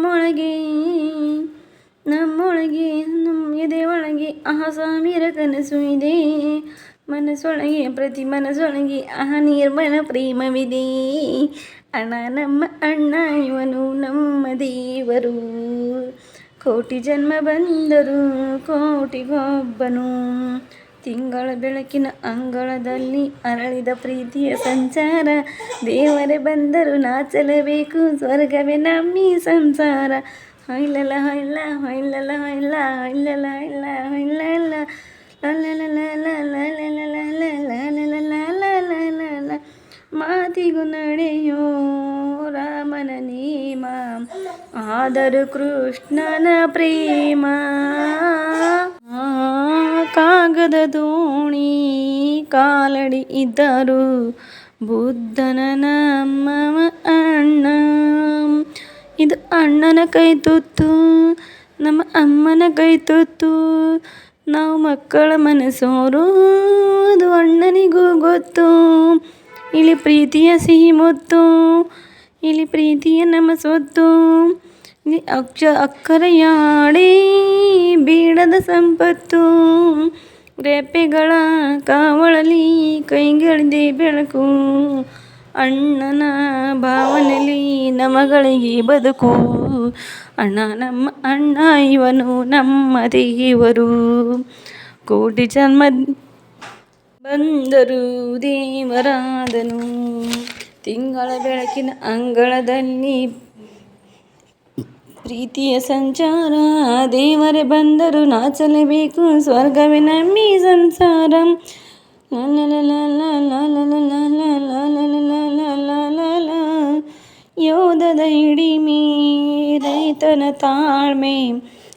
ನಮ್ಮೊಳಗೆ ನಮ್ಮೊಳಗೆ ನಮ್ಮ ಒಳಗೆ ಆಹ ಸಾವಿರ ಕನಸು ಇದೆ. ಮನಸ್ಸೊಳಗೆ, ಪ್ರತಿ ಮನಸ್ಸೊಳಗೆ ಆಹ ನಿರ್ಮಲ ಪ್ರೇಮವಿದೆ. ಅಣ್ಣ ನಮ್ಮ ಅಣ್ಣ, ಇವನು ನಮ್ಮ ದೇವರು. ಕೋಟಿ ಜನ್ಮ ಬಂದರು ಕೋಟಿಗೊಬ್ಬನು ತಿಂಗಳ ಬೆಳಕಿನ ಅಂಗಳದಲ್ಲಿ ಅರಳಿದ ಪ್ರೀತಿಯ ಸಂಚಾರ ದೇವರೇ ಬಂದರು ನಾಚಲಬೇಕು ಸ್ವರ್ಗವೇ ನಮ್ಮಿ ಸಂಸಾರ ಹೊಯ್ಲಲ ಹೊಯ್ಲ ಹೊಯ್ಲಲ ಹೊಯ್ಲ ಹೊಯ್ಲಲ ಹೊಯ್ಲ ಹೊಯ್ಲಲ್ಲ ಮಾತಿಗೂ ನಡೆಯೋ ರಾಮನ ನೇಮ ಆದರು ಕೃಷ್ಣನ ಪ್ರೇಮ ಕಾಗದ ದೋಣಿ ಕಾಲಡಿ ಇದ್ದರು. ಬುದ್ಧನ ನಮ್ಮ ಅಣ್ಣ. ಇದು ಅಣ್ಣನ ಕೈ ತುತ್ತು, ನಮ್ಮ ಅಮ್ಮನ ಕೈ ತುತ್ತು. ನಾವು ಮಕ್ಕಳ ಮನಸ್ಸೋರು ಅದು ಅಣ್ಣನಿಗೂ ಗೊತ್ತು. ಇಲ್ಲಿ ಪ್ರೀತಿಯ ಸಿಹಿ ಮುತ್ತು, ಇಲ್ಲಿ ಪ್ರೀತಿಯ ನಮ್ಮ ಸೊತ್ತು. ಅಕ್ಷ ಅಕ್ಕರೆಯಾಡಿ ಬೀಡದ ಸಂಪತ್ತು. ರೆಪ್ಪೆಗಳ ಕಾವಳಲಿ ಕೈಗಳಿದೆ ಬೆಳಕು, ಅಣ್ಣನ ಭಾವನೆಯಲ್ಲಿ ನಮಗಳಿಗೆ ಬದುಕು. ಅಣ್ಣ ನಮ್ಮ ಅಣ್ಣ, ಇವನು ನಮ್ಮ ದೇವರು. ಕೋಟಿ ಜನ್ಮ ಬಂದರು ದೇವರಾದನು. ತಿಂಗಳ ಬೆಳಕಿನ ಅಂಗಳದಲ್ಲಿ ಪ್ರೀತಿಯ ಸಂಚಾರ, ದೇವರೇ ಬಂದರು ನಾಚಲೇಬೇಕು, ಸ್ವರ್ಗವೇ ನಮ್ಮಿ ಸಂಸಾರ. ಯೋಧದ ಹಿಡಿಮೆ, ರೈತನ ತಾಳ್ಮೆ,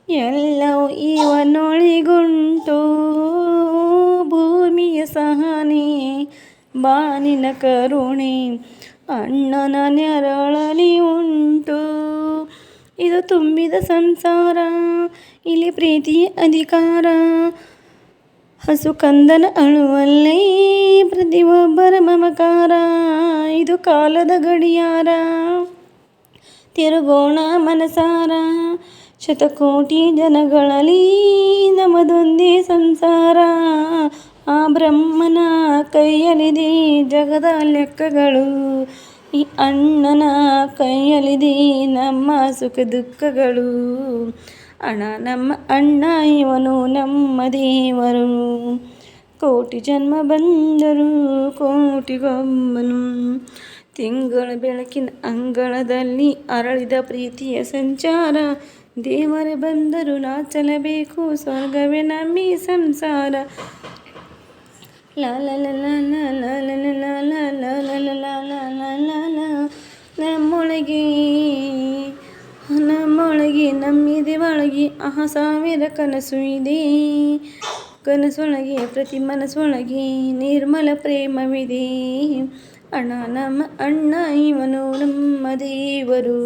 ಎಲ್ಲವೂ ಇವನೊಳಿಗುಂಟು. ಭೂಮಿಯ ಸಹನೆ, ಬಾನಿನ ಕರುಣೆ, ಅಣ್ಣನ ನೆರಳಲಿ ಇದು ತುಂಬಿದ ಸಂಸಾರ, ಇಲ್ಲಿ ಪ್ರೀತಿಯ ಅಧಿಕಾರ. ಹಸು ಕಂದನ ಅಳುವಲ್ಲೇ ಪ್ರತಿಯೊಬ್ಬರ ಮಮಕಾರ. ಇದು ಕಾಲದ ಗಡಿಯಾರ. ತಿರುಗೋಣ ಮನಸಾರ. ಶತಕೋಟಿ ಜನಗಳಲ್ಲಿ ನಮದೊಂದೇ ಸಂಸಾರ. ಆ ಬ್ರಹ್ಮನ ಕೈಯಲ್ಲಿದೆ ಜಗದ ಲೆಕ್ಕಗಳು. ಈ ಅಣ್ಣನ ಕೈಯಲ್ಲಿದೆ ನಮ್ಮ ಸುಖ ದುಃಖಗಳು. ಅಣ್ಣ, ನಮ್ಮ ಅಣ್ಣ ಇವನು ನಮ್ಮ ದೇವರು. ಕೋಟಿ ಜನ್ಮ ಬಂದರು ಕೋಟಿಗೊಮ್ಮನು. ತಿಂಗಳ ಬೆಳಕಿನ ಅಂಗಳದಲ್ಲಿ ಅರಳಿದ ಪ್ರೀತಿಯ ಸಂಚಾರ. ದೇವರೇ ಬಂದರು ನಾಚಲಬೇಕು ಸ್ವರ್ಗವೇ ನಮ್ಮಿ ಸಂಸಾರ. ನಮ್ಮೊಳಗೆ ನಮ್ಮೊಳಗೆ ನಮ್ಮಿದೆ ಒಳಗೆ ಆಹ ಸಾವಿರ ಕನಸು ಇದೆ ಕನಸೊಳಗೆ ಪ್ರತಿ ಮನಸ್ಸೊಳಗೆ ನಿರ್ಮಲ ಪ್ರೇಮವಿದೆ ಅಣ್ಣ ನಮ್ಮ ಅಣ್ಣ ಇವನು ನಮ್ಮ ದೇವರು